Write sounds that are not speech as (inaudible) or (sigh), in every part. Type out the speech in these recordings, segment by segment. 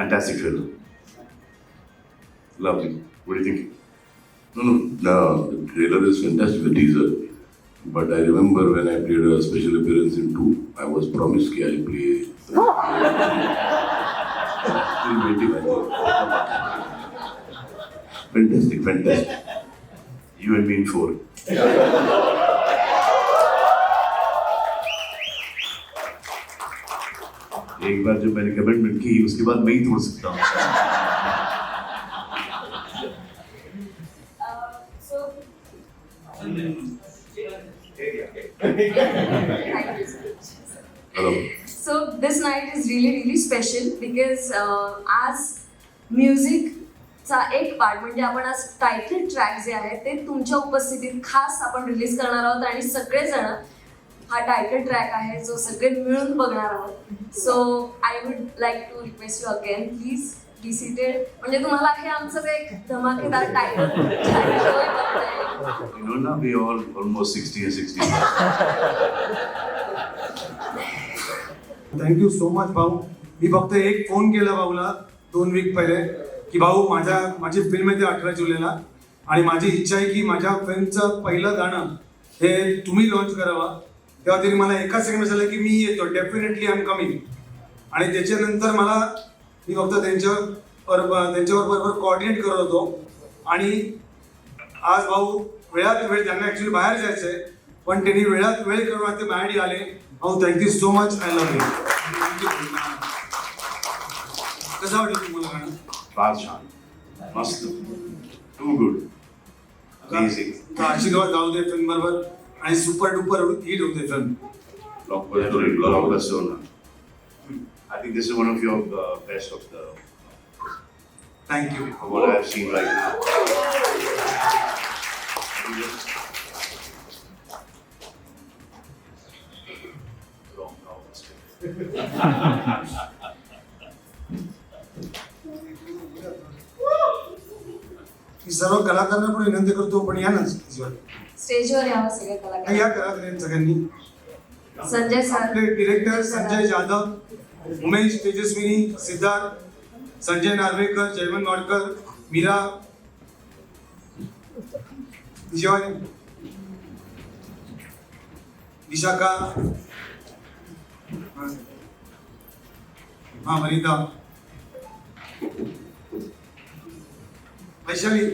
Fantastic film. Lovely. What do you think? No, no, no. The trailer is fantastic, the teaser. But I remember when I played a special appearance in two, I was promised that I'll play. Still waiting. I think. Fantastic, fantastic. You and me in four. (laughs) एक बार जब मैंने commitment की उसके बाद मैं ही तोड़ सकता हूँ। So So this night is really really special because uh, आज चा एक पार्ट म्हणजे आपण आज टायटल ट्रॅक जे आहे ते तुमच्या उपस्थितीत खास आपण रिलीज करणार आहोत आणि सगळेजण हा टायटल ट्रॅक आहे जो सगळे मिळून बघणार आहोत. So I would like to request you again please be seated म्हणजे तुम्हाला हे आमचं एक धमाकेदार title You know now we all almost 60 and 60. Thank you so much भाऊ. मी फक्त एक फोन केला भाऊला दोन वीक पहिले की भाऊ माझ्या माझी फिल्म आहे ते अठरा जुलैला. आणि माझी इच्छा आहे की माझ्या फिल्मचं पहिलं गाणं हे तुम्ही लॉन्च करावं. तेव्हा त्यांनी मला एका सेकंड झालं की मी येतो. डेफिनेटली आय एम कमिंग आणि त्याच्यानंतर मला मी फक्त त्यांच्यावर त्यांच्यावर बरोबर कोऑर्डिनेट करत होतो. आणि आज भाऊ वेळात वेळ त्यांना ऍक्च्युली बाहेर जायचं आहे. पण त्यांनी वेळात वेळ करून ते बाहेर आले भाऊ thank you so much I love you कसं वाटलं तुम्हाला गाणं? फार छान. मस्त. टू गुड आशीर्वाद जाऊ दे फिल्म बरोबर. ఆయన సూపర్ డూపర్ హీట్ అవుతుంది film blockbuster yeah, blockbuster. I think this is one of your uh, best of the. Uh, Thank you. From what I've seen right now. Wrong now. (laughs) सर्व कलाकारांना पण विनंती करतो पण या ना स्टेजवर. स्टेजवर यावं सगळे या कलाकार कलाकारांनी सगळ्यांनी संजय सर. आपले डिरेक्टर संजय जाधव उमेश तेजस्विनी सिद्धार्थ संजय नार्वेकर जयवंत गौडकर मीरा. शिवानी विशाखा. हा Vanita. Vaishali.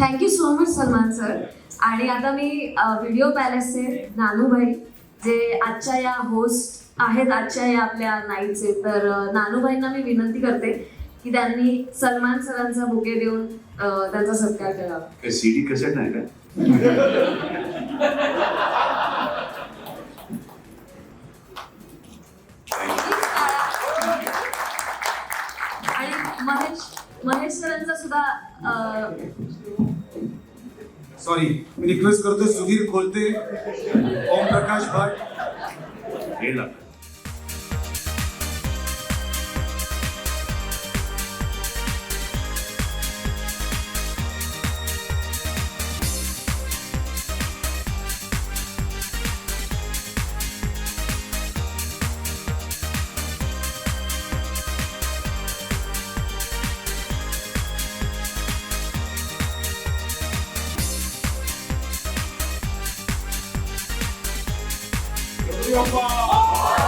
Thank you so much Salman sir आणि आता मी व्हिडिओ पॅलेसचे नानूभाई जे आजच्या या होस्ट आहेत आजच्या या आपल्या नाईटचे तर नानूभाईंना मी विनंती करते की त्यांनी सलमान सरांचा बुके देऊन त्यांचा सत्कार करावा. काय सीडी कसेट नाही का? (laughs) आणि महेश महेश सरांचा सुद्धा सॉरी मी रिक्वेस्ट करतो सुधीर खोलते. ओम प्रकाश भट. हे लागतं. 拥抱.